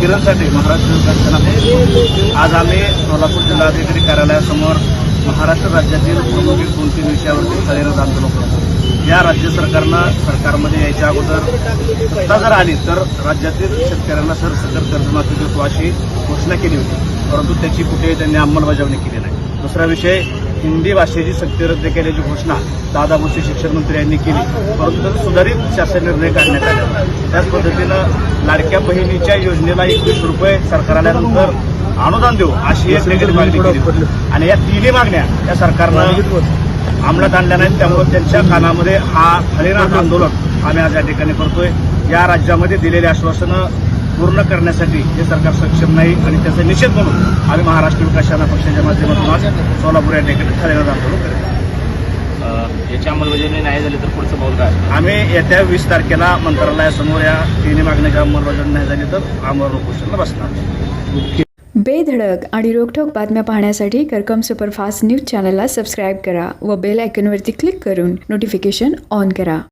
किरणसाठी महाराष्ट्र आज आम्ही सोलापूर जिल्हाधिकारी कार्यालयासमोर महाराष्ट्र राज्यातील प्रमुख दोन तीन विषयावरती कार्यरत आंदोलन करतो या राज्य सरकारनं सरकारमध्ये यायच्या अगोदर सत्ता जर आली तर राज्यातील शेतकऱ्यांना सरसकट कर्जमाफी देतो अशी घोषणा केली होती. परंतु त्याची कुठेही त्यांनी अंमलबजावणी केली नाही. दुसरा विषय हिंदी भाषेची सक्ती रद्द केल्याची घोषणा दादा भुसे शिक्षण मंत्री यांनी केली. परंतु त्याचा सुधारित शासन निर्णय काढण्यात आला. त्याच पद्धतीनं लाडक्या बहिणीच्या योजनेला एकवीस रुपये सरकार आल्यानंतर अनुदान देऊ अशी एक वेगळी मागणी केली. आणि या तिन्ही मागण्या या सरकारनं अंमलात आणल्या नाहीत. त्यामुळे त्यांच्या कानामध्ये हा हरिनाथ आंदोलन आम्ही आज या ठिकाणी करतोय. या राज्यामध्ये दिलेली आश्वासनं पूर्ण करण्यासाठी हे सरकार सक्षम नाही आणि त्याचा निषेध म्हणून आम्ही महाराष्ट्र विकास सेना पक्षाच्या माध्यमातून आज सोलापूर या ठिकाणी हरिनाथ आंदोलन करेल अ, याची अंमलबजावणी नाही झाली तर पुढचं पाऊल काय? आम्ही येत्या वीस तारखेला मंत्रालयासमोर या तिन्ही मागण्याची अंमलबजावणी नाही झाली तर आमरण उपोषणाला बसणार. बेधडक आणि रोखोक बातम्या पाहण्यासाठी करकम सुपरफास्ट न्यूज चॅनलला सबस्क्राईब करा व बेल आयकॉनवरती क्लिक करून नोटिफिकेशन ऑन करा.